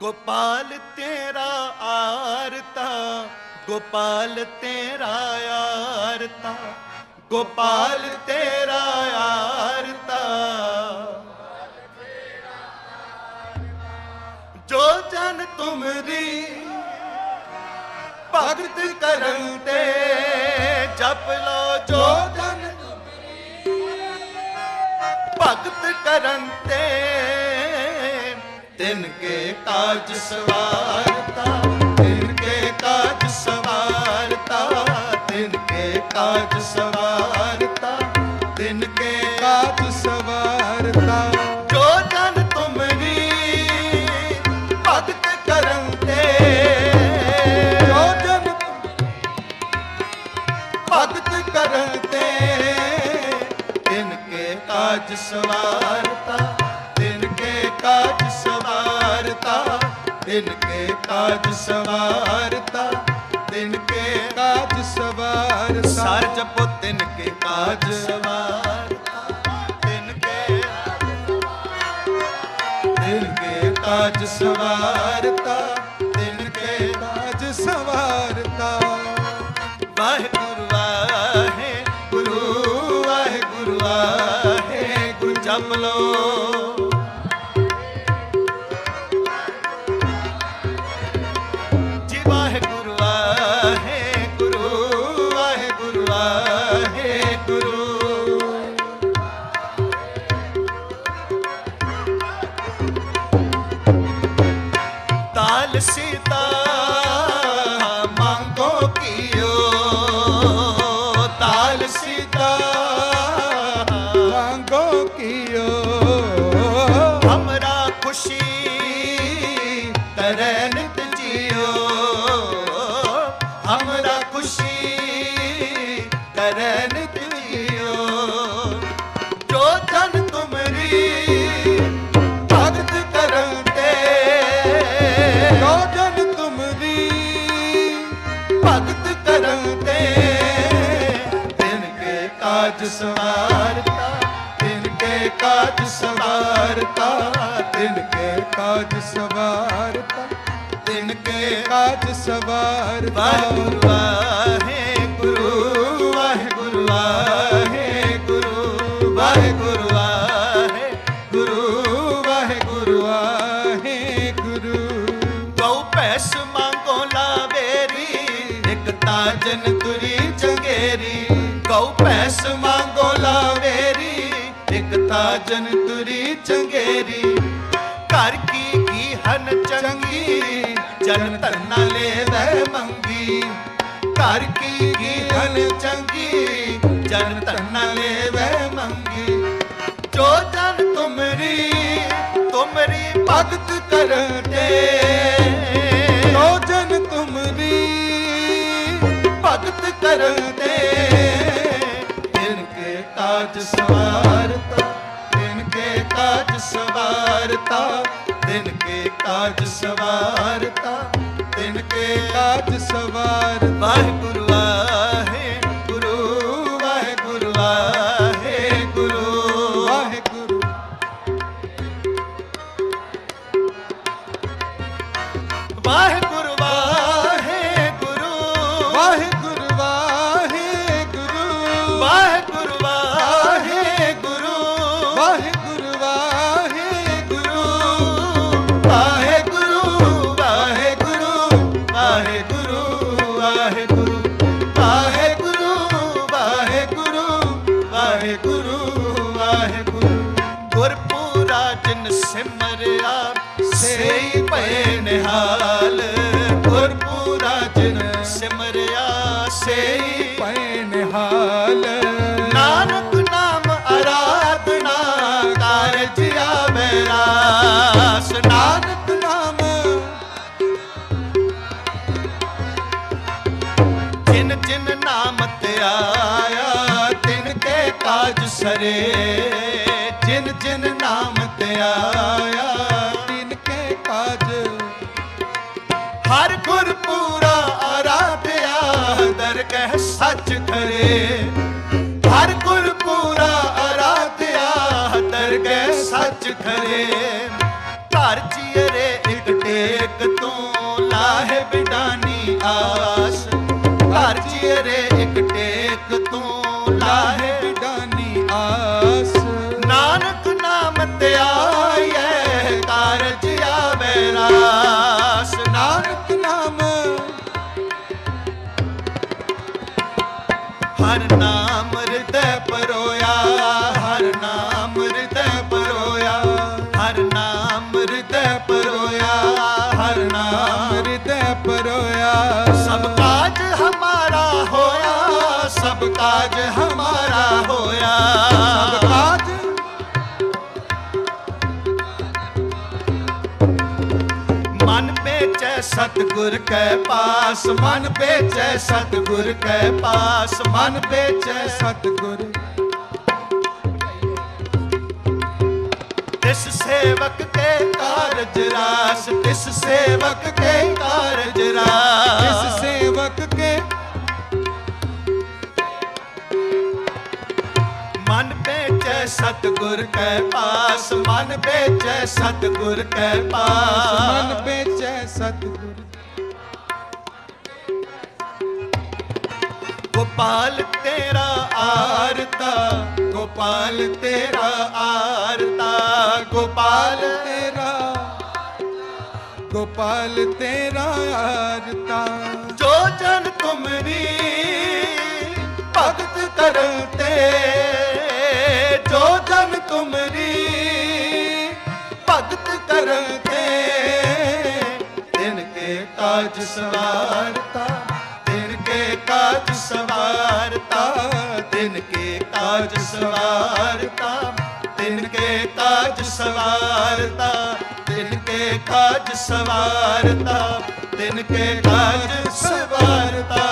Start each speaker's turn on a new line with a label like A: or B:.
A: ਗੋਪਾਲ ਤੇਰਾ ਆਰਤਾ ਗੋਪਾਲ ਤੇਰਾ ਆਰਤਾ ਗੋਪਾਲ ਤੇਰਾ ਆਰਤਾ ਜੋ ਜਨ ਤੁਮਰੀ ਭਗਤ ਕਰਨ ਤੇ ਜਪ ਲੋ ਜੋ ਜਨ ਭਗਤ ਕਰਨ ਤੇ ਤਿਨ ਕੇ ਕਾਜ ਸਵਾਰਤਾ ਤਿਨ ਕੇ ਕਾਜ ਸਵਾਰਤਾ, ਤਿਨ ਕੇ ਕਾਜ ਸਵਾਰਤਾ, ਤਿਨ ਕੇ
B: ਕਾਜ ਸਵਾਰਤਾ।
A: ਜੋ ਜਨ ਤੁਮਰੀ ਭਗਤ ਕਰਨ ਤੇ,
B: ਜੋ ਜਨ
A: ਭਗਤ ਕਰਨ ਤੇ, ਤਿਨ ਕੇ ਕਾਜ ਸਵਾਰਤਾ। ਸਵਾਰਤਾ ਤਿਨ ਕੇ ਕਾਜ ਸਵਾਰਤਾ ਤਿਨ ਕੇ
B: ਕਾਜ ਸਵਾਰਤਾ।
A: ਸਰ ਜਪੋ ਤਿਨ ਕੇ ਕਾਜ ਸਵਾਰਤਾ। ਕੇ ਕਾਜ ਸਵਾਰਤਾ ਤਿਨ ਕੇ
B: ਕਾਜ ਸਵਾਰਤਾ।
A: ਵਾਹਿਗੁਰੂ ਵਾਹਿਗੁਰੂ ਵਾਹਿਗੁਰੂ ਵਾਹਿਗੁਰੂ ਜਪ ਲੋ cita. ਕੇ ਕਾਜ ਸਵਾਰਤਾ ਤਿਨ ਕੇ ਕਾਜ ਸਵਾਰਤਾ ਤਿਨ ਕੇ
B: ਕਾਜ ਸਵਾਰਤਾ।
A: ਵਾਹਿਗੁਰੂ ਵਾਹਿਗੁਰੂ ਵਾਹਿਗੁਰੂ ਵਾਹਿਗੁਰੂ ਜਨ ਤੁਰੀ ਚੰਗੇਰੀ ਕਉ ਪੈਸ ਮੰਗੋ ਲਾਵੇ ਇੱਕ ਤਾਜਨ ਤੁਰੀ ਚੰਗੇਰੀ। ਘਰ ਕੀ ਕੀ ਹਨ ਚੰਗੀ, ਜਨ ਧਰਨਾ ਲੈਵੈ ਮੰਗੀ। ਘਰ ਕੀ ਕੀ ਹਨ ਚੰਗੀ, ਜਨ ਧਰਨਾ ਲੈਵੈ ਮੰਗੀ। ਜੋ ਜਨ ਤੁਮਰੀ ਤੁਮਰੀ ਭਗਤ ਕਰਤੇ
B: ਜੋ ਜਨ ਤੁਮਰੀ
A: ਭਗਤ ਕਰਤੇ ਤਿਨ ਕਾਜ ਸਵਾਰਤਾ ਤਿਨ ਕੇ ਕਾਜ ਸਵਾਰਤਾ ਤਿਨ ਕੇ ਕਾਜ ਸਵਾਰਤਾ ਤਿਨ ਕੇ
B: ਕਾਜ ਸਵਾਰਤਾ।
A: ਭਏ ਨਿਹਾਲ ਗੁਰਪੂਰਾ ਜਿਨ ਸਿਮਰਿਆ ਸੇਈ।
B: ਪੈ ਨਿਹਾਲ
A: ਨਾਨਕ ਨਾਮ ਆਰਾਧਨਾ ਕਾਰਜ ਆਵੇ ਰਾਸ। ਨਾਨਕ
B: ਨਾਮ।
A: ਜਿਨ ਜਿਨ ਨਾਮ ਤੇ ਆਇਆ ਤਿਨ ਕੇ ਕਾਜ ਸਰੇ। ਜਿਨ ਜਿਨ ਨਾਮ ਤੇ ਆਇਆ
B: ਕਰੇ।
A: ਹਰ ਪੂਰਾ ਸੱਚ ਖਰੇ।
B: ਧਰ ਜੀਏ
A: ਸਭ ਕਾਜ ਹਮਾਰਾ ਹੋਇਆ। ਸਭ ਕਾਜ ਮਨ ਪੇਚੈ ਸਤਿਗੁਰ ਕੈ ਪਾਸ, ਮਨ ਪੇਚੈ ਸਤਿਗੁਰ ਕੈ ਪਾਸ, ਮਨ ਪੇਚੈ
B: ਸਤਿਗੁਰ।
A: ਤਿਸ ਸੇਵਕ ਕੇ ਕਾਰਜ ਰਾਸ, ਤਿਸ ਸੇਵਕ ਕੇ ਕਾਰਜ ਰਾਸ।
B: ਇਸ ਸੇਵਕ
A: ਸਤਿਗੁਰ ਕੈ ਪਾਸ ਮਨ ਪੇਚੈ ਸਤਿਗੁਰ ਕੈ ਪਾਸ।
B: ਮਨ ਪੇਚੈ ਸਤਿਗੁਰ।
A: ਗੋਪਾਲ ਤੇਰਾ ਆਰਤਾ ਗੋਪਾਲ ਤੇਰਾ ਆਰਤਾ ਗੋਪਾਲ
B: ਤੇਰਾ ਗੋਪਾਲ ਤੇਰਾ ਆਰਤਾ।
A: ਜੋ ਜਨ ਤੁਮਰੀ ਭਗਤ ਕਰਨ ਤੇ ਜੋ ਜਨ ਤੁਮਰੀ ਭਗਤ ਕਰਨ ਤੇ ਤਿਨ ਕੇ ਕਾਜ ਸਵਾਰਤਾ, ਤਿਨ ਕੇ ਕਾਜ ਸਵਾਰਤਾ, ਤਿਨ ਕੇ ਕਾਜ ਸਵਾਰਤਾ, ਤਿਨ ਕੇ ਕਾਜ ਸਵਾਰਤਾ, ਤਿਨ ਕੇ ਕਾਜ ਸਵਾਰਤਾ, ਤਿਨ ਕੇ ਕਾਜ ਸਵਾਰਤਾ।